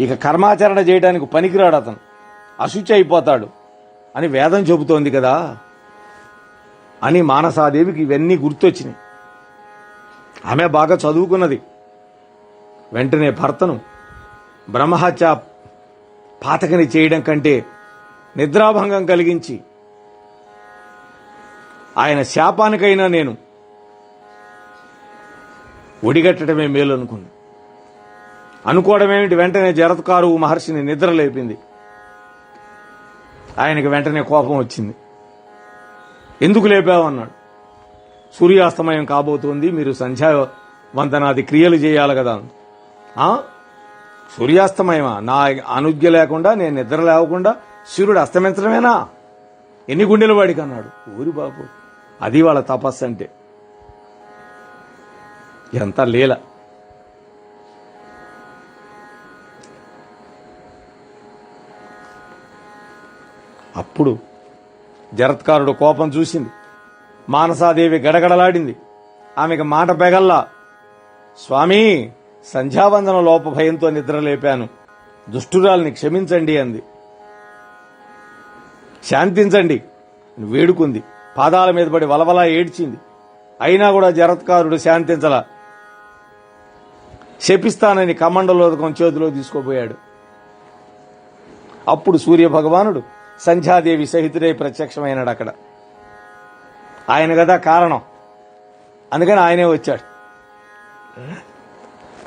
ఇక కర్మాచరణ చేయడానికి పనికిరాడు అతను. అశుచి అయిపోతాడు అని వేదం చెబుతోంది కదా. అని మానసాదేవికి ఇవన్నీ గుర్తొచ్చినాయి. ఆమె బాగా చదువుకున్నది. వెంటనే భర్తను బ్రహ్మహత్య పాతకని చేయడం కంటే నిద్రాభంగం కలిగించి ఆయన శాపానికైనా నేను ఒడిగట్టడమే మేలు అనుకుంది అనుకోవడమేమిటి? వెంటనే జరత్కారు మహర్షిని నిద్ర లేపింది. ఆయనకి వెంటనే కోపం వచ్చింది. ఎందుకు లేపావు అన్నాడు. సూర్యాస్తమయం కాబోతోంది మీరు సంధ్యా వందనాది క్రియలు చేయాలి కదా సూర్యాస్తమయమా? నా అనుజ్ఞ లేకుండా నేను నిద్ర లేవకుండా సూర్యుడు అస్తమించడమేనా? ఎన్ని గుండెలు వాడికి అన్నాడు. ఊరి బాబు అది వాళ్ళ తపస్సు అంటే. ఎంత లీల. అప్పుడు జరత్కారుడు కోపం చూసింది. మానసాదేవి గడగడలాడింది. ఆమెకు మాట పెగల్లా స్వామి సంధ్యావందన లోప భయంతో నిద్ర లేపాను దుష్టురాల్ని క్షమించండి అంది. శాంతించండి వేడుకుంది. పాదాల మీద పడి వలవలా ఏడ్చింది. అయినా కూడా జరత్కారుడు శాంతించలా. శపిస్తానని కమండలోదకం చేతిలో తీసుకోపోయాడు అప్పుడు సూర్య భగవానుడు సంధ్యాదేవి సహితుడై ప్రత్యక్షమైనాడు అక్కడ. ఆయన కదా కారణం. అందుకని ఆయనే వచ్చాడు.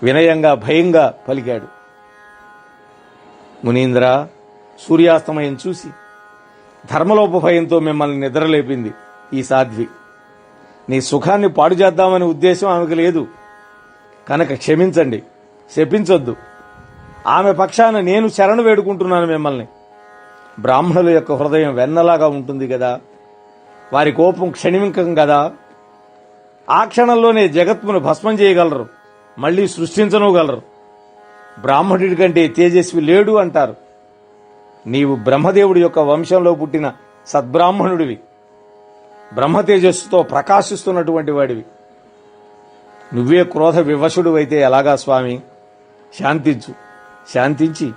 వినయంగా భయంగా పలికాడు. మునీంద్ర సూర్యాస్తమయం చూసి ధర్మలోప భయంతో మిమ్మల్ని నిద్రలేపింది ఈ సాధ్వి. నీ సుఖాన్ని పాడు చేద్దామనే ఉద్దేశం ఆమెకు లేదు. కనుక క్షమించండి. శపించొద్దు. ఆమె పక్షాన నేను శరణు వేడుకుంటున్నాను మిమ్మల్ని. బ్రాహ్మణుల యొక్క హృదయం వెన్నలాగా ఉంటుంది కదా. వారి కోపం క్షణిమికం కదా. ఆ క్షణంలోనే జగత్తును భస్మం చేయగలరు. మళ్ళీ సృష్టించనుగలరు. బ్రాహ్మణుడి కంటే తేజస్వి లేడు అంటారు. నీవు బ్రహ్మదేవుడి యొక్క వంశంలో పుట్టిన సద్బ్రాహ్మణుడివి. బ్రహ్మ తేజస్సుతో ప్రకాశిస్తున్నటువంటి వాడివి. నువ్వే క్రోధ వివశుడు అయితే ఎలాగా స్వామి? శాంతించు. శాంతించి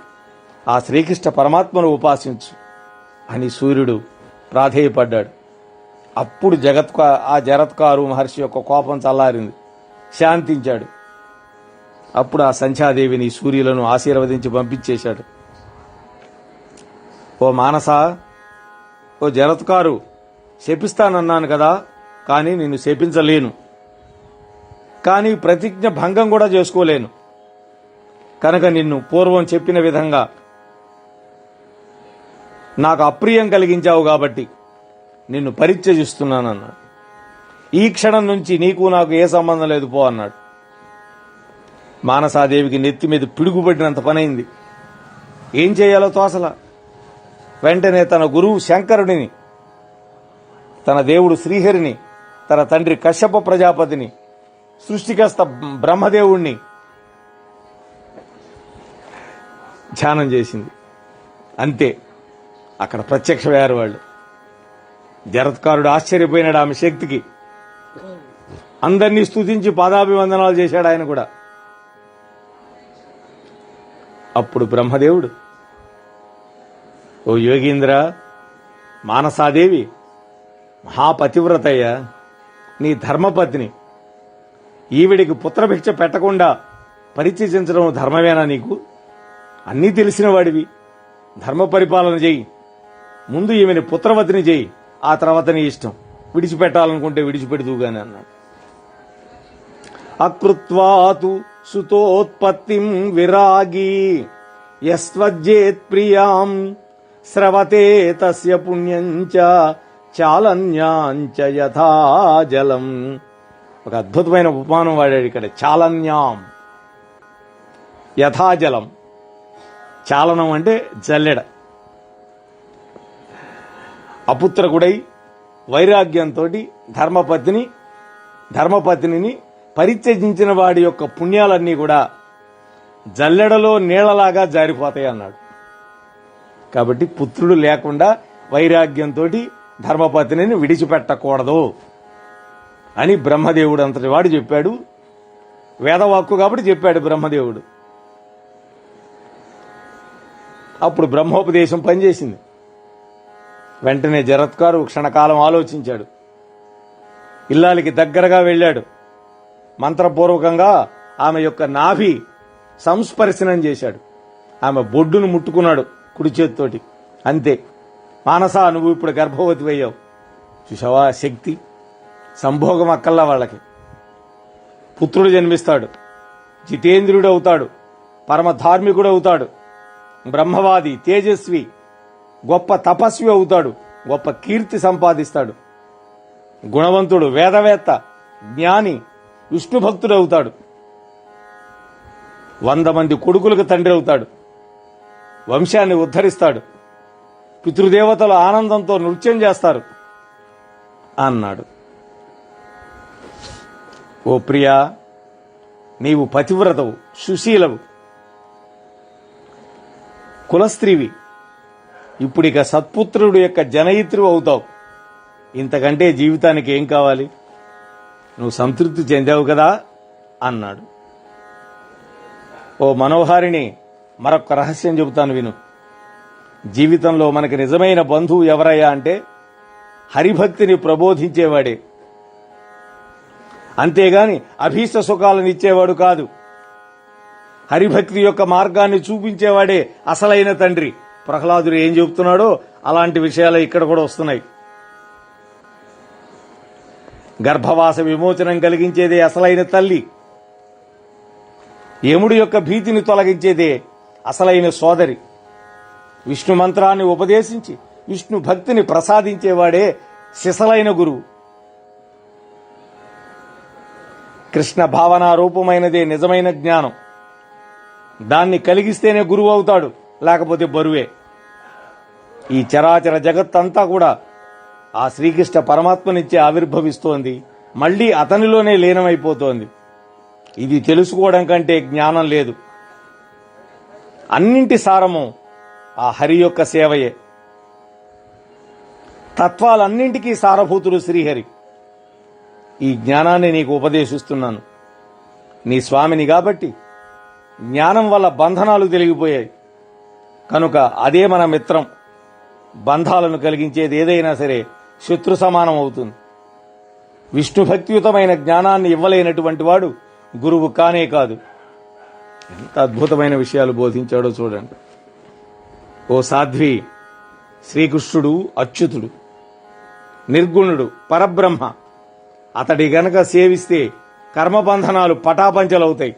ఆ శ్రీకృష్ణ పరమాత్మను ఉపాసించు అని సూర్యుడు ప్రాధేయపడ్డాడు. అప్పుడు జగత్ ఆ జరత్కారు మహర్షి యొక్క కోపం చల్లారింది. శాంతించాడు. అప్పుడు ఆ సంధ్యాదేవిని సూర్యులను ఆశీర్వదించి పంపించేశాడు. ఓ మానస ఓ జరత్కారు శపిస్తానన్నాను కదా కానీ నిన్ను శపించలేను. కానీ ప్రతిజ్ఞ భంగం కూడా చేసుకోలేను. కనుక నిన్ను పూర్వం చెప్పిన విధంగా నాకు అప్రియం కలిగించావు కాబట్టి నిన్ను పరిత్యజిస్తున్నానన్నాడు. ఈ క్షణం నుంచి నీకు నాకు ఏ సంబంధం లేదు పో అన్నాడు. మానసాదేవికి నెత్తి మీద పిడుగుపడినంత పనైంది. ఏం చేయాలో తోసల. వెంటనే తన గురువు శంకరుడిని తన దేవుడు శ్రీహరిని తన తండ్రి కశ్యప ప్రజాపతిని సృష్టికస్త బ్రహ్మదేవుణ్ణి ధ్యానం చేసింది. అంతే. అక్కడ ప్రత్యక్షమయ్యారు వాళ్ళు. జరత్కారుడు ఆశ్చర్యపోయినాడు ఆమె శక్తికి. అందరినీ స్తుతించి పాదాభివందనాలు చేశాడు ఆయన కూడా. అప్పుడు బ్రహ్మదేవుడు ఓ యోగీంద్ర మానసాదేవి మహాపతివ్రతయ్య నీ ధర్మపత్ని ఈవిడికి పుత్రభిక్ష పెట్టకుండా పరిచయించడం ధర్మమేనా నీకు? అన్నీ తెలిసిన వాడివి. ధర్మ పరిపాలన చెయ్యి. ముందు ఈమెని పుత్రవతిని చేయి ఆ తర్వాత నీ ఇష్టం. విడిచిపెట్టాలనుకుంటే విడిచిపెడుతూగానే అన్నాడు. అకృత్వాతు సుతోత్పత్తిం విరాగి యస్వజ్జేత్ ప్రియాం స్రవతే తస్య పుణ్యంచ చాలన్యాంచ యథాజలం ఒక అద్భుతమైన ఉపమానం వాడాడు ఇక్కడ. చాలన్యాం. యథాజలం చాలనం అంటే జల్లెడ. అపుత్రకుడై వైరాగ్యంతో ధర్మపత్ని ధర్మపత్నిని పరిత్యజించిన వాడి యొక్క పుణ్యాలన్నీ కూడా జల్లెడలో నీళ్ళలాగా జారిపోతాయి అన్నాడు. కాబట్టి పుత్రుడు లేకుండా వైరాగ్యంతో ధర్మపత్నిని విడిచిపెట్టకూడదు అని బ్రహ్మదేవుడు అంతటి వాడు చెప్పాడు. వేదవాక్కు కాబట్టి చెప్పాడు బ్రహ్మదేవుడు. అప్పుడు బ్రహ్మోపదేశం పనిచేసింది. వెంటనే జరత్కారు క్షణకాలం ఆలోచించాడు. ఇల్లాలికి దగ్గరగా వెళ్ళాడు. మంత్రపూర్వకంగా ఆమె యొక్క నాభి సంస్పర్శనం చేశాడు. ఆమె బొడ్డును ముట్టుకున్నాడు కుడి చేతితోటి. అంతే. మానస నువ్వు ఇప్పుడు గర్భవతి అయ్యావు. చూసావా శక్తి? సంభోగం అక్కల్లా వాళ్ళకి. పుత్రుడు జన్మిస్తాడు. జితేంద్రుడు అవుతాడు. పరమ ధార్మికుడు అవుతాడు. బ్రహ్మవాది తేజస్వి గొప్ప తపస్వి అవుతాడు గొప్ప కీర్తి సంపాదిస్తాడు. గుణవంతుడు వేదవేత్త జ్ఞాని విష్ణు భక్తుడు అవుతాడు. వంద మంది కొడుకులకు తండ్రి అవుతాడు. వంశాన్ని ఉద్ధరిస్తాడు. పితృదేవతలు ఆనందంతో నృత్యం చేస్తారు అన్నాడు. ఓ ప్రియా నీవు పతివ్రతవు సుశీలవు. కులస్త్రీవి. ఇప్పుడిక సత్పుత్రుడు యొక్క జనయిత్రి అవుతావు. ఇంతకంటే జీవితానికి ఏం కావాలి? నువ్వు సంతృప్తి చెందావు కదా? అన్నాడు. ఓ మనోహారిని మరొక రహస్యం చెబుతాను విను. జీవితంలో మనకి నిజమైన బంధువు ఎవరయ్యా అంటే హరిభక్తిని ప్రబోధించేవాడే. అంతేగాని అభీష్ట సుఖాలను ఇచ్చేవాడు కాదు. హరిభక్తి యొక్క మార్గాన్ని చూపించేవాడే అసలైన తండ్రి. ప్రహ్లాదుడు ఏం చెబుతున్నాడో అలాంటి విషయాలు ఇక్కడ కూడా వస్తున్నాయి. గర్భవాస విమోచనం కలిగించేదే అసలైన తల్లి. యముడి యొక్క భీతిని తొలగించేదే అసలైన సోదరి. విష్ణు మంత్రాన్ని ఉపదేశించి విష్ణు భక్తిని ప్రసాదించేవాడే సిసలైన గురువు. కృష్ణ భావన రూపమైనదే నిజమైన జ్ఞానం. దాన్ని కలిగిస్తేనే గురువు అవుతాడు. లేకపోతే బరువే. ఈ చరాచర జగత్తంతా కూడా ఆ శ్రీకృష్ణ పరమాత్మనిచ్చే ఆవిర్భవిస్తోంది. మళ్ళీ అతనిలోనే లీనమైపోతోంది. ఇది తెలుసుకోవడం కంటే జ్ఞానం లేదు. అన్నింటి సారము ఆ హరి యొక్క సేవయే. తత్వాలన్నింటికీ సారభూతుడు శ్రీహరి. ఈ జ్ఞానాన్ని నీకు ఉపదేశిస్తున్నాను. నీ స్వామిని కాబట్టి జ్ఞానం వల్ల బంధనాలు తెలిగిపోయాయి. కనుక అదే మన మిత్రం. బంధాలను కలిగించేది ఏదైనా సరే శత్రు సమానం అవుతుంది. విష్ణు భక్తియుతమైన జ్ఞానాన్ని ఇవ్వలేనటువంటి వాడు గురువు కానే కాదు. ఎంత అద్భుతమైన విషయాలు బోధించాడో చూడండి. ఓ సాధ్వి శ్రీకృష్ణుడు అచ్యుతుడు నిర్గుణుడు పరబ్రహ్మ. అతడి గనక సేవిస్తే కర్మబంధనాలు పటాపంచలవుతాయి.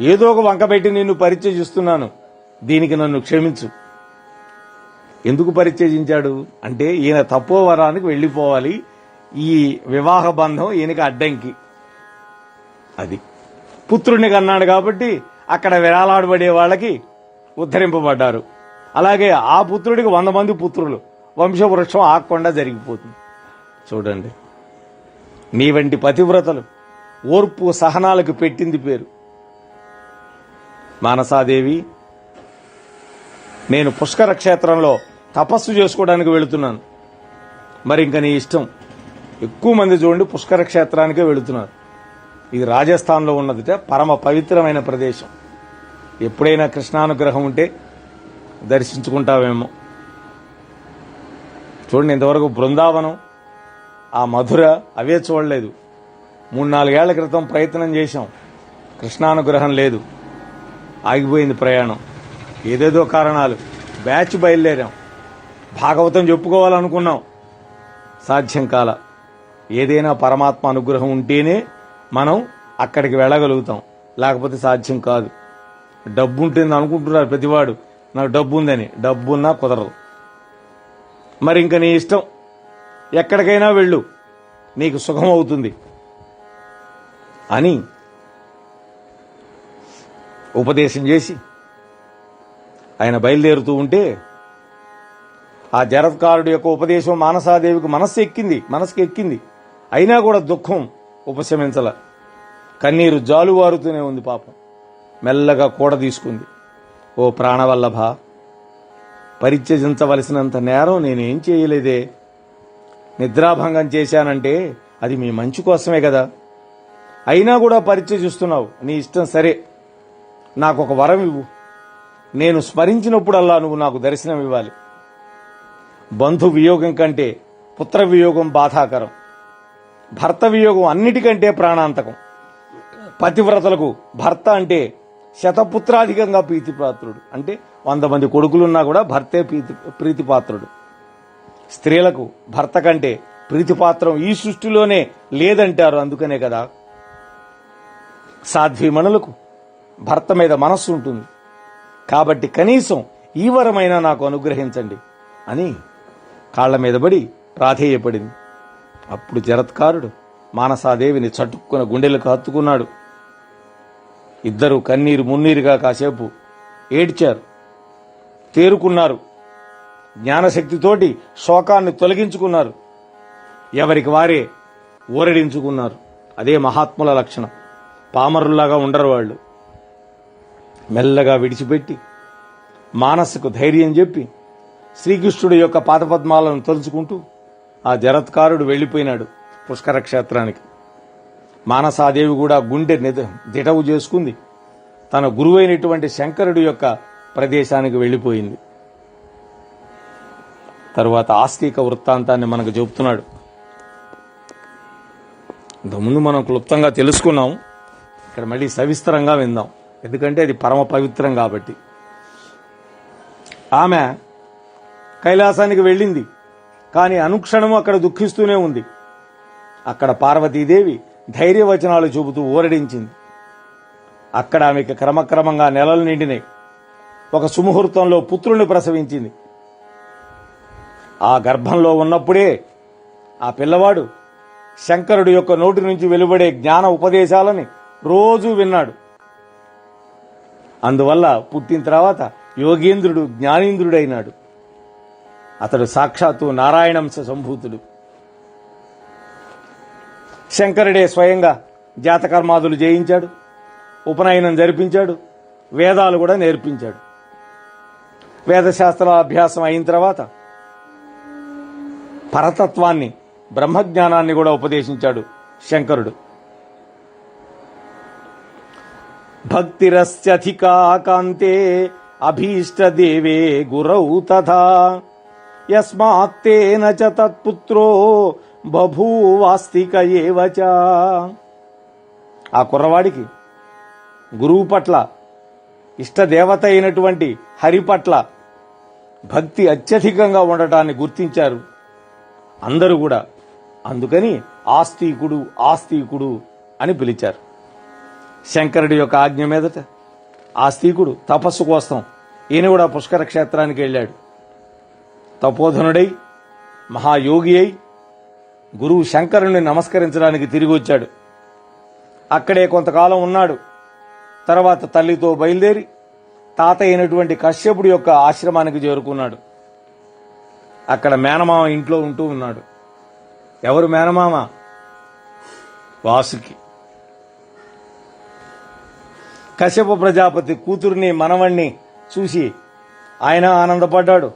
ఏదో ఒక వంకబెట్టి నిన్ను పరిచయిస్తున్నాను దీనికి నన్ను క్షమించు. ఎందుకు పరిచయించాడు అంటే ఈయన తప్పో వరానికి వెళ్ళిపోవాలి. ఈ వివాహ బంధం ఈయనకి అడ్డంకి. అది. పుత్రుడిని కన్నాడు కాబట్టి అక్కడ విరాలాడబడే వాళ్ళకి ఉద్ధరింపబడ్డారు. అలాగే ఆ పుత్రుడికి వంద మంది పుత్రులు. వంశవృక్షం ఆకుండా జరిగిపోతుంది. చూడండి. నీ వంటి పతివ్రతలు ఓర్పు సహనాలకు పెట్టింది పేరు. మానసాదేవి నేను పుష్కర క్షేత్రంలో తపస్సు చేసుకోవడానికి వెళుతున్నాను. మరి ఇంకా నీ ఇష్టం. ఎక్కువ మంది చూడండి పుష్కర క్షేత్రానికే వెళుతున్నారు. ఇది రాజస్థాన్లో ఉన్నదిట పరమ పవిత్రమైన ప్రదేశం. ఎప్పుడైనా కృష్ణానుగ్రహం ఉంటే దర్శించుకుంటావేమో. చూడండి ఇంతవరకు బృందావనం ఆ మధుర అవే చూడలేదు. మూడు నాలుగేళ్ళ క్రితం ప్రయత్నం చేశాం. కృష్ణానుగ్రహం లేదు. ఆగిపోయింది ప్రయాణం. ఏదేదో కారణాలు. బ్యాచ్ బయలుదేరాం. భాగవతం చెప్పుకోవాలనుకున్నాం. సాధ్యం కాల. ఏదైనా పరమాత్మ అనుగ్రహం ఉంటేనే మనం అక్కడికి వెళ్ళగలుగుతాం. లేకపోతే సాధ్యం కాదు. డబ్బు ఉంటుంది అనుకుంటున్నారు ప్రతివాడు. నాకు డబ్బు ఉందని డబ్బు ఉన్నా కుదరదు. మరి ఇంక నీ ఇష్టం. ఎక్కడికైనా వెళ్ళు. నీకు సుఖం అవుతుంది. అని ఉపదేశం చేసి ఆయన బయలుదేరుతూ ఉంటే ఆ జరత్కారుడు యొక్క ఉపదేశం మానసాదేవికి మనస్సు ఎక్కింది మనసుకి ఎక్కింది. అయినా కూడా దుఃఖం ఉపశమించల. కన్నీరు జాలువారుతూనే ఉంది పాపం. మెల్లగా కూడ తీసుకుంది. ఓ ప్రాణవల్లభ పరిత్యజించవలసినంత నేరం నేనేం చేయలేదే? నిద్రాభంగం చేశానంటే అది మీ మంచి కోసమే కదా. అయినా కూడా పరిచయిస్తున్నావు నీ ఇష్టం సరే. నాకు ఒక వరం ఇవ్వు. నేను స్మరించినప్పుడల్లా నువ్వు నాకు దర్శనం ఇవ్వాలి. బంధు వియోగం కంటే పుత్ర వియోగం బాధాకరం. భర్త వియోగం అన్నిటికంటే ప్రాణాంతకం. పతివ్రతలకు భర్త అంటే శతపుత్రాధికంగా ప్రీతిపాత్రుడు. అంటే వంద మంది కొడుకులున్నా కూడా భర్తే ప్రీతి ప్రీతిపాత్రుడు. స్త్రీలకు భర్త కంటే ప్రీతిపాత్రం ఈ సృష్టిలోనే లేదంటారు అందుకనే కదా. సాధ్వీమణులకు భర్త మీద మనస్సు ఉంటుంది. కాబట్టి కనీసం ఈ వరమైనా నాకు అనుగ్రహించండి అని కాళ్ళ మీద పడి ప్రాధేయపడింది అప్పుడు జరత్కారుడు మానసాదేవిని చటుక్కున గుండెలకు హత్తుకున్నాడు. ఇద్దరు కన్నీరు మున్నీరుగా కాసేపు ఏడ్చారు. తేరుకున్నారు. జ్ఞానశక్తితోటి శోకాన్ని తొలగించుకున్నారు. ఎవరికి వారే ఊరడించుకున్నారు. అదే మహాత్ముల లక్షణం. పామరుల్లాగా ఉండరు వాళ్ళు. మెల్లగా విడిచిపెట్టి మానసుకు ధైర్యం చెప్పి శ్రీకృష్ణుడి యొక్క పాదపద్మాలను తలుచుకుంటూ ఆ జరత్కారుడు వెళ్ళిపోయినాడు పుష్కర క్షేత్రానికి మానసాదేవి కూడా గుండె దిటవు చేసుకుంది. తన గురువైనటువంటి శంకరుడి యొక్క ప్రదేశానికి వెళ్ళిపోయింది. తరువాత ఆస్తిక వృత్తాంతాన్ని మనకు చెబుతున్నాడు. ఇంతకుముందు మనం క్లుప్తంగా తెలుసుకున్నాం. ఇక్కడ మళ్ళీ సవిస్తరంగా విందాం. ఎందుకంటే అది పరమ పవిత్రం కాబట్టి. ఆమె కైలాసానికి వెళ్ళింది. కానీ అనుక్షణము అక్కడ దుఃఖిస్తూనే ఉంది. అక్కడ పార్వతీదేవి ధైర్యవచనాలు చూపుతూ ఊరడించింది. అక్కడ ఆమెకి క్రమక్రమంగా నెలలు నిండినాయి. ఒక సుముహూర్తంలో పుత్రుణ్ణి ప్రసవించింది. ఆ గర్భంలో ఉన్నప్పుడే ఆ పిల్లవాడు శంకరుడు యొక్క నోటి నుంచి వెలువడే జ్ఞాన ఉపదేశాలని రోజూ విన్నాడు. అందువల్ల పుట్టిన తర్వాత యోగేంద్రుడు జ్ఞానేంద్రుడైనాడు. అతడు సాక్షాత్తు నారాయణంశ సంభూతుడు. శంకరుడే స్వయంగా జాతకర్మాదులు జయించాడు ఉపనయనం జరిపించాడు వేదాలు కూడా నేర్పించాడు. వేదశాస్త్రాల అభ్యాసం అయిన తర్వాత పరతత్వాన్ని బ్రహ్మజ్ఞానాన్ని కూడా ఉపదేశించాడు శంకరుడు. భక్తిరస్యధికా కాంతే అభీష్టదేవే గురౌ తథా. యస్మాత్తేన చ తత్పుత్రో బభూవాస్తిక ఏవచ ఆ కుర్రవాడికి గురువు పట్ల ఇష్టదేవత అయినటువంటి హరి పట్ల భక్తి అత్యధికంగా ఉండటాన్ని గుర్తించారు. అందరూ కూడా అందుకని ఆస్తికుడు ఆస్తికుడు అని పిలిచారు. శంకరుడి యొక్క ఆజ్ఞ మీదట ఆస్తికుడు తపస్సు కోసం ఈయన కూడా పుష్కర క్షేత్రానికి వెళ్ళాడు. తపోధనుడై మహాయోగి అయి గురువు శంకరుని నమస్కరించడానికి తిరిగి వచ్చాడు. అక్కడే కొంతకాలం ఉన్నాడు. తర్వాత తల్లితో బయలుదేరి తాత అయినటువంటి కశ్యపుడి యొక్క ఆశ్రమానికి చేరుకున్నాడు. అక్కడ మేనమామ ఇంట్లో ఉంటూ ఉన్నాడు. ఎవరు మేనమామ? వాసుకి. కశ్యప ప్రజాపతి కూతుర్ని మనవణ్ణి చూసి ఆయన ఆనందపడ్డాడు.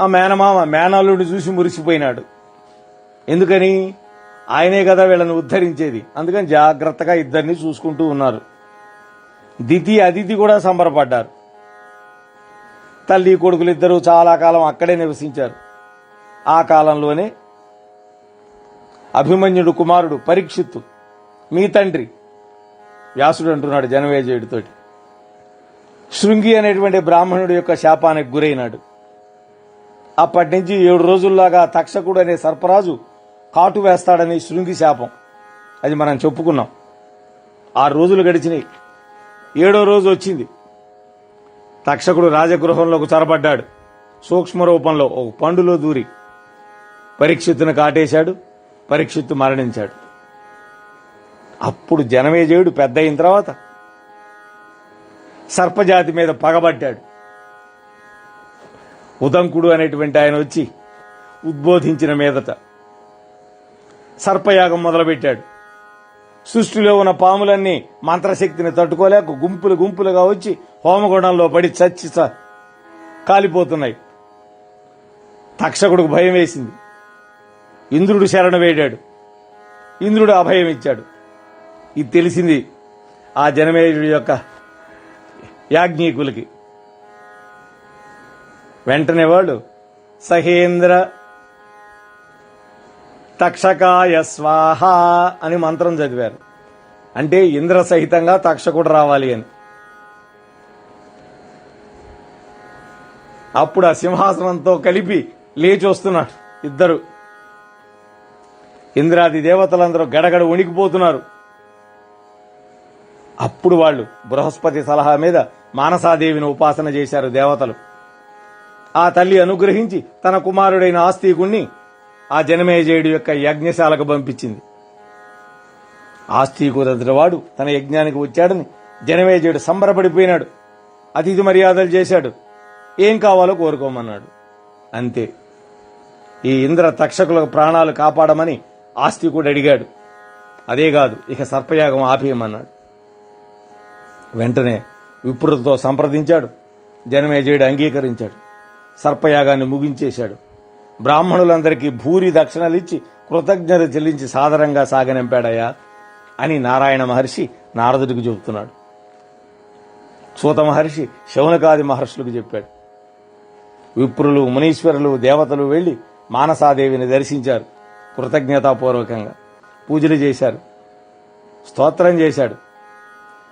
ఆ మేనమామ మేనల్లుడిని చూసి మురిసిపోయినాడు. ఎందుకని? ఆయనే కదా వీళ్ళని ఉద్ధరించేది. అందుకని జాగ్రత్తగా ఇద్దరిని చూసుకుంటూ ఉన్నారు. దితి అదితి కూడా సంబరపడ్డారు. తల్లి కొడుకులు ఇద్దరు చాలా కాలం అక్కడే నివసించారు. ఆ కాలంలోనే అభిమన్యుడు కుమారుడు పరీక్షిత్తు మీ తండ్రి వ్యాసుడు అంటున్నాడు జనమేజయుడితోటి. శృంగి అనేటువంటి బ్రాహ్మణుడి యొక్క శాపానికి గురైనాడు. అప్పటి నుంచి ఏడు రోజుల్లాగా తక్షకుడు అనే సర్పరాజు కాటు వేస్తాడని శృంగి శాపం. అది మనం చెప్పుకున్నాం. ఆరు రోజులు గడిచినాయి. ఏడో రోజు వచ్చింది. తక్షకుడు రాజగృహంలోకి చొరబడ్డాడు. సూక్ష్మ రూపంలో ఒక పండులో దూరి పరీక్షిత్తును కాటేశాడు పరీక్షిత్తు మరణించాడు. అప్పుడు జనమేజయుడు పెద్ద అయిన తర్వాత సర్పజాతి మీద పగబట్టాడు ఉదంకుడు అనేటువంటి ఆయన వచ్చి ఉద్బోధించిన మీదట సర్పయాగం మొదలుపెట్టాడు. సృష్టిలో ఉన్న పాములన్నీ మంత్రశక్తిని తట్టుకోలేక గుంపులు గుంపులుగా వచ్చి హోమగుండంలో పడి చచ్చి కాలిపోతున్నాయి. తక్షకుడికి భయం వేసింది. ఇంద్రుడు శరణ వేడాడు. ఇంద్రుడు అభయం ఇచ్చాడు ఇది తెలిసింది ఆ జనమేయుడి యొక్క యాజ్ఞికులకి. వెంటనే వాళ్ళు సహేంద్ర తక్షకాయ స్వాహ అని మంత్రం చదివారు. అంటే ఇంద్ర సహితంగా తక్షకుడు రావాలి అని. అప్పుడు ఆ సింహాసనంతో కలిపి లేచి వస్తున్నాడు ఇద్దరు. ఇంద్రాది దేవతలందరూ గడగడ వణికిపోతున్నారు. అప్పుడు వాళ్ళు బృహస్పతి సలహా మీద మానసాదేవిని ఉపాసన చేశారు దేవతలు. ఆ తల్లి అనుగ్రహించి తన కుమారుడైన ఆస్తికుణ్ణి ఆ జనమేజయుడి యొక్క యజ్ఞశాలకు పంపించింది. ఆస్తికుదద్రవాడు వాడు తన యజ్ఞానికి వచ్చాడని జనమేజయుడు సంబరపడిపోయినాడు. అతిథి మర్యాదలు చేశాడు. ఏం కావాలో కోరుకోమన్నాడు. అంతే. ఈ ఇంద్ర తక్షకుల ప్రాణాలు కాపాడమని ఆస్తికుడు అడిగాడు. అదే కాదు ఇక సర్పయాగం ఆపేయమన్నాడు. వెంటనే విప్రులతో సంప్రదించాడు. జనమేజయుడు అంగీకరించాడు. సర్పయాగాన్ని ముగించేశాడు. బ్రాహ్మణులందరికీ భూరి దక్షిణలిచ్చి కృతజ్ఞత చెల్లించి సాదరంగా సాగనింపాడయ్యా అని నారాయణ మహర్షి నారదుడికి చెబుతున్నాడు. సూత మహర్షి శౌనకాది మహర్షులకు చెప్పాడు. విప్రులు మునీశ్వరులు దేవతలు వెళ్ళి మానసాదేవిని దర్శించారు. కృతజ్ఞతాపూర్వకంగా పూజలు చేశారు. స్తోత్రం చేశాడు.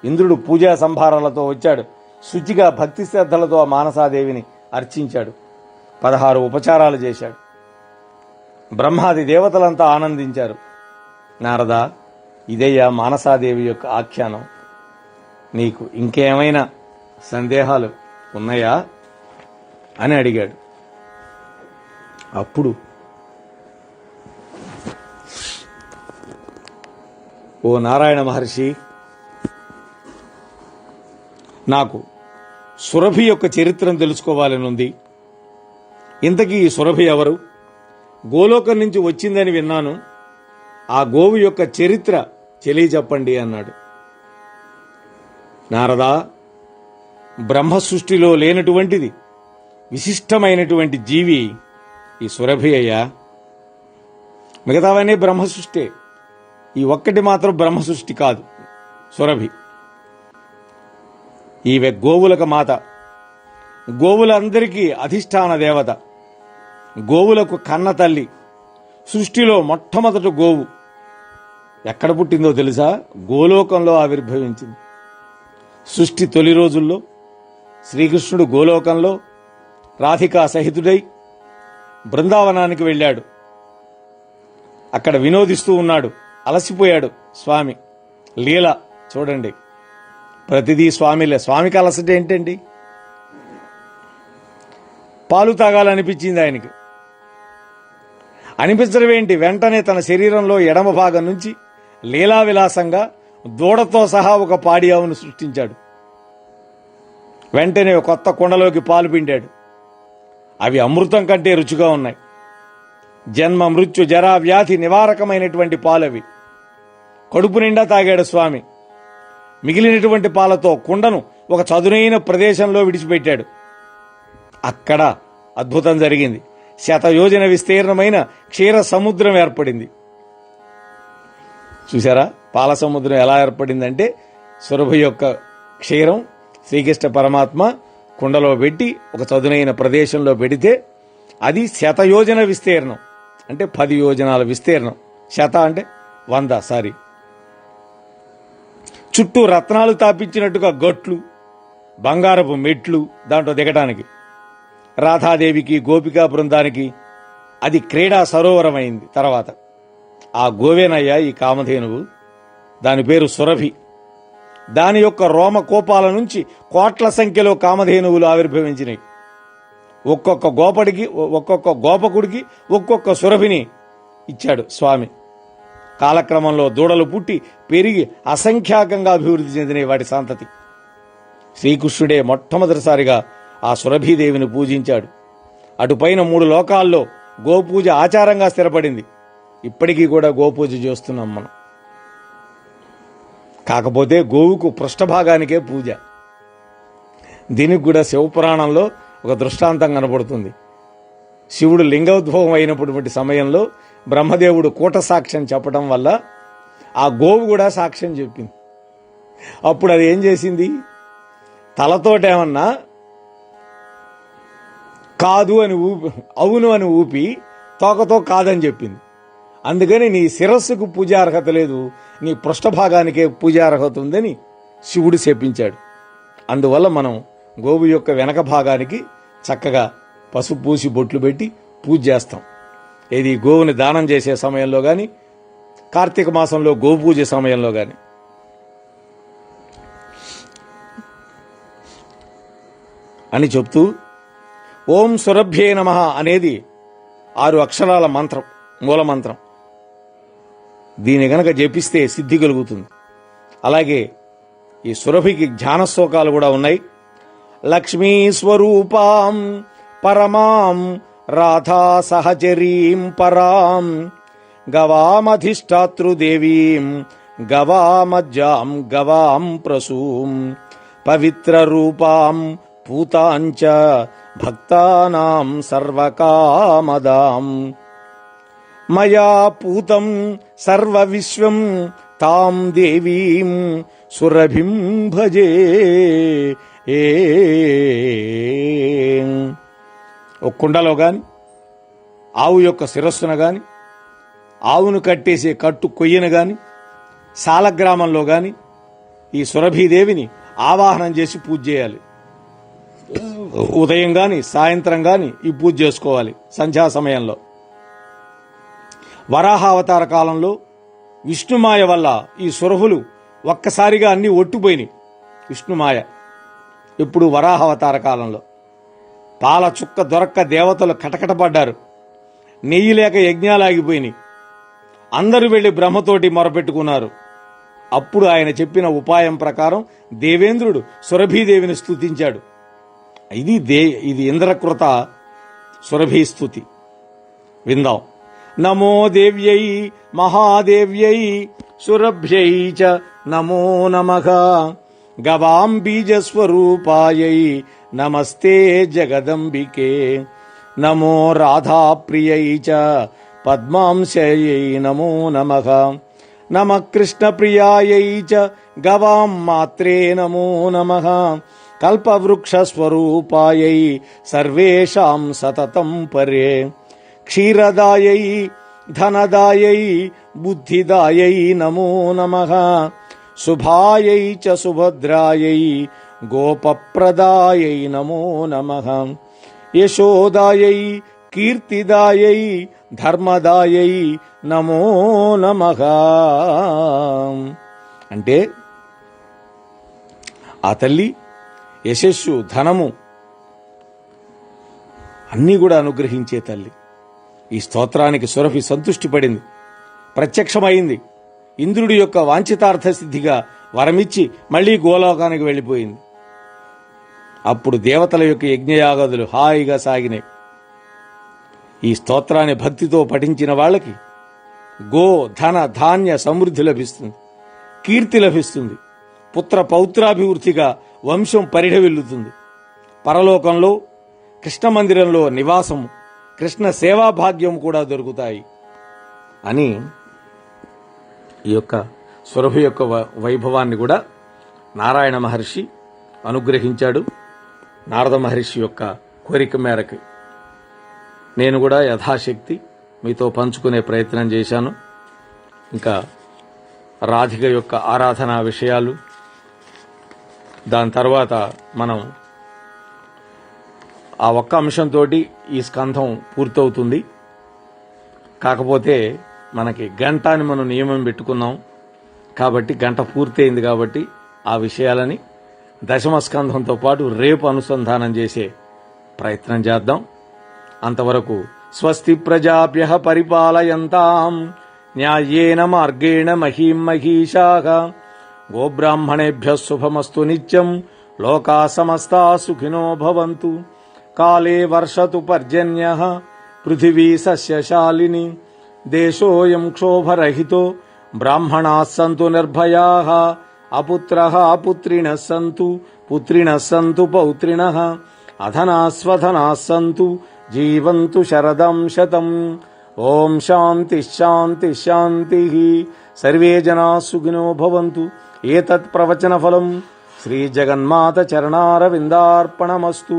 ఇంద్రుడు పూజా సంభారాలతో వచ్చాడు. శుచిగా భక్తి శ్రద్ధలతో ఆ మానసాదేవిని అర్చించాడు. పదహారు ఉపచారాలు చేశాడు. బ్రహ్మాది దేవతలంతా ఆనందించారు. నారద ఇదయ్యా మానసాదేవి యొక్క ఆఖ్యానం. నీకు ఇంకేమైనా సందేహాలు ఉన్నాయా? అని అడిగాడు. అప్పుడు ఓ నారాయణ మహర్షి నాకు సురభి యొక్క చరిత్రను తెలుసుకోవాలని ఉంది. ఇంతకీ ఈ సురభి ఎవరు? గోలోకం నుంచి వచ్చిందని విన్నాను. ఆ గోవు యొక్క చరిత్ర తెలియజెప్పండి అన్నాడు. నారదా బ్రహ్మ సృష్టిలో లేనటువంటిది విశిష్టమైనటువంటి జీవి ఈ సురభి అయ్యా. మిగతావన్నీ బ్రహ్మ సృష్టి ఈ ఒక్కటి మాత్రం బ్రహ్మ సృష్టి కాదు సురభి. ఈమె గోవులకు మాత. గోవులందరికీ అధిష్టాన దేవత. గోవులకు కన్న తల్లి. సృష్టిలో మొట్టమొదటి గోవు. ఎక్కడ పుట్టిందో తెలుసా? గోలోకంలో ఆవిర్భవించింది. సృష్టి తొలి రోజుల్లో శ్రీకృష్ణుడు గోలోకంలో రాధికా సహితుడై బృందావనానికి వెళ్ళాడు. అక్కడ వినోదిస్తూ ఉన్నాడు. అలసిపోయాడు స్వామి. లీల చూడండి. ప్రతిదీ స్వామిలే. స్వామికి అలసట ఏంటండి? పాలు తాగాలనిపించింది ఆయనకి. అనిపించడం ఏంటి? వెంటనే తన శరీరంలో ఎడమ భాగం నుంచి లీలా విలాసంగా దూడతో సహా ఒక పాడి ఆవును సృష్టించాడు. వెంటనే కొత్త కుండలోకి పాలు పిండాడు. అవి అమృతం కంటే రుచిగా ఉన్నాయి. జన్మ మృత్యు జరా వ్యాధి నివారకమైనటువంటి పాలవి. కడుపు నిండా తాగాడు స్వామి. మిగిలినటువంటి పాలతో కుండను ఒక చదునైన ప్రదేశంలో విడిచిపెట్టాడు. అక్కడ అద్భుతం జరిగింది. శతయోజన విస్తీర్ణమైన క్షీర సముద్రం ఏర్పడింది. చూసారా పాల సముద్రం ఎలా ఏర్పడిందంటే సురభ యొక్క క్షీరం శ్రీకృష్ణ పరమాత్మ కుండలో పెట్టి ఒక చదునైన ప్రదేశంలో పెడితే అది శతయోజన విస్తీర్ణం. అంటే పది యోజనాల విస్తీర్ణం. శత అంటే వంద సారీ. చుట్టూ రత్నాలు తాపించినట్టుగా గట్లు బంగారపు మెట్లు దాంట్లో దిగటానికి. రాధాదేవికి గోపికా బృందానికి అది క్రీడా సరోవరమైంది తర్వాత. ఆ గోవేనయ్య ఈ కామధేనువు దాని పేరు సురభి. దాని యొక్క రోమ కోపాల నుంచి కోట్ల సంఖ్యలో కామధేనువులు ఆవిర్భవించినాయి. ఒక్కొక్క గోపడికి ఒక్కొక్క గోపకుడికి ఒక్కొక్క సురభిని ఇచ్చాడు స్వామి. కాలక్రమంలో దూడలు పుట్టి పెరిగి అసంఖ్యాకంగా అభివృద్ధి చెందిన వాటి సంతతి. శ్రీకృష్ణుడే మొట్టమొదటిసారిగా ఆ సురభీదేవిని పూజించాడు. అటుపైన మూడు లోకాల్లో గోపూజ ఆచారంగా స్థిరపడింది. ఇప్పటికీ కూడా గోపూజ చేస్తున్నాం మనం. కాకపోతే గోవుకు పృష్ఠభాగానికే పూజ. దీనికి కూడా శివపురాణంలో ఒక దృష్టాంతం కనబడుతుంది. శివుడు లింగోద్భవం అయినటువంటి సమయంలో బ్రహ్మదేవుడు కూటసాక్ష్యం చెప్పడం వల్ల ఆ గోవు కూడా సాక్ష్యం చెప్పింది. అప్పుడు అది ఏం చేసింది? తలతోటేమన్నా కాదు అని ఊపి అవును అని ఊపి తోకతో కాదని చెప్పింది. అందుకని నీ శిరస్సుకు పూజార్హత లేదు నీ పృష్ఠభాగానికే పూజార్హత ఉందని శివుడు శపించాడు అందువల్ల మనం గోవు యొక్క వెనక భాగానికి చక్కగా పసుపు పూసి బొట్లు పెట్టి పూజ చేస్తాం. ఇది గోవుని దానం చేసే సమయంలో కానీ కార్తీక మాసంలో గోపూజ సమయంలో కానీ అని చెప్తూ ఓం సురభ్యే నమ అనేది ఆరు అక్షరాల మంత్రం మూల మంత్రం. దీన్ని గనక జపిస్తే సిద్ధి కలుగుతుంది. అలాగే ఈ సురభికి ధ్యాన శ్లోకాలు కూడా ఉన్నాయి. లక్ష్మీ స్వరూపాం పరమాం రాధా సహచరీం పరాం గవామధిష్టాతృదేవీం గవామజ్జాం గవాం ప్రసూం పవిత్ర రూపాం పూతాంచ భక్తానాం సర్వకామదాం. మయా పూతం సర్వవిశ్వం తాం దేవీం సురభిం భజే. ఏ. ఒక కుండలో గాని ఆవు యొక్క శిరస్సున గాని ఆవును కట్టేసే కట్టు కొయ్యను గాని సాలగ్రామంలో గాని ఈ సురభీదేవిని ఆవాహనం చేసి పూజ చేయాలి. ఉదయం కానీ సాయంత్రం కానీ ఈ పూజ చేసుకోవాలి సంధ్యా సమయంలో. వరాహావతార కాలంలో విష్ణుమాయ వల్ల ఈ సురభులు ఒక్కసారిగా అన్నీ ఒట్టుపోయినాయి. విష్ణుమాయ ఇప్పుడు వరాహావతార కాలంలో. పాల చుక్క దొరక్క దేవతలు కటకటపడ్డారు. నెయ్యి లేక యజ్ఞాలు ఆగిపోయినాయి. అందరూ వెళ్ళి బ్రహ్మతోటి మొరపెట్టుకున్నారు. అప్పుడు ఆయన చెప్పిన ఉపాయం ప్రకారం దేవేంద్రుడు సురభీదేవిని స్థుతించాడు ఇది దే ఇది ఇంద్రకృత సురభీ స్తుతి. విందాం. నమో దేవ్యై మహాదేవ్యై సురభ్యై చ నమో నమ. గవాం బీజస్వరూపాయై నమస్తే జగదంబికే. నమో రాధాప్రియై చ పద్మాంశయై నమో నమ. నమ కృష్ణప్రియాయై చ గవాం మాత్రే నమో నమ. కల్పవృక్షస్వరూపాయై సర్వేషాం సతతం పరే. క్షీరదాయై ధనదాయై బుద్ధిదాయై నమో నమ. శుభాయై చ సుభద్రాయై గోపప్రదాయై నమో నమ. యశోదాయై కీర్తిదాయై ధర్మదాయై నమో నమ. అంటే ఆ తల్లి యశస్సు ధనము అన్నీ కూడా అనుగ్రహించే తల్లి. ఈ స్తోత్రానికి సురభి సంతుష్టి పడింది. ప్రత్యక్షమైంది. ఇంద్రుడి యొక్క వాంఛితార్థ సిద్ధిగా వరమిచ్చి మళ్ళీ గోలోకానికి వెళ్ళిపోయింది. అప్పుడు దేవతల యొక్క యజ్ఞయాగదులు హాయిగా సాగినాయి. ఈ స్తోత్రాన్ని భక్తితో పఠించిన వాళ్ళకి గో ధన ధాన్య సమృద్ధి లభిస్తుంది కీర్తి లభిస్తుంది పుత్ర పౌత్రాభివృద్ధిగా వంశం పరిఢవిల్లుతుంది పరలోకంలో కృష్ణ మందిరంలో నివాసము కృష్ణ సేవా భాగ్యం కూడా దొరుకుతాయి అని ఈ యొక్క సురభి యొక్క వైభవాన్ని కూడా నారాయణ మహర్షి అనుగ్రహించాడు. నారద మహర్షి యొక్క కోరిక మేరకు నేను కూడా యథాశక్తి మీతో పంచుకునే ప్రయత్నం చేశాను. ఇంకా రాధిక యొక్క ఆరాధనా విషయాలు. దాని తర్వాత మనం ఆ ఒక్క అంశంతో ఈ స్కంధం పూర్తవుతుంది. కాకపోతే మనకి గంట అని మనం నియమం పెట్టుకున్నాం. కాబట్టి గంట పూర్తయింది కాబట్టి ఆ విషయాలని దశమ స్కంధంతో పాటు రేపు అనుసంధానం చేసే ప్రయత్నం చేద్దాం. అంతవరకు స్వస్తి ప్రజాభ్య పరిపాలయంతాం. న్యాయేన మార్గేణ మహీం మహీషా. గోబ్రాహ్మణేభ్య శుభమస్తు నిత్యం. లోకా సమస్తా సుఖినో భవంతు. కాలే వర్షతు పర్జన్య. పృథివీ సస్యశాలిని. దేశోయం క్షోభరహితో. బ్రాహ్మణా సంతు నిర్భయా. అపుత్ర అపుత్రిణ సంతు. పుత్రిణ సంతు పౌత్రిణ. అధనా స్వధనా సంతు. జీవంతు శరదం శతం. ఓం శాంతి శాంతి శాంతి. సర్వే జనా సుఖినో భవంతు. ఏతత్ ప్రవచన ఫలం. శ్రీ జగన్మాత చరణారవిందార్పణమస్తు.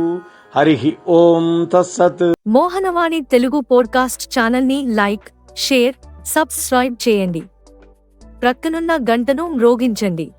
హరి ఓం తత్సత్ మోహనవాణి తెలుగు పోడ్కాస్ట్ ఛానల్ని లైక్ షేర్ సబ్స్క్రైబ్ చేయండి. ప్రక్కనున్న గంటను మ్రోగించండి.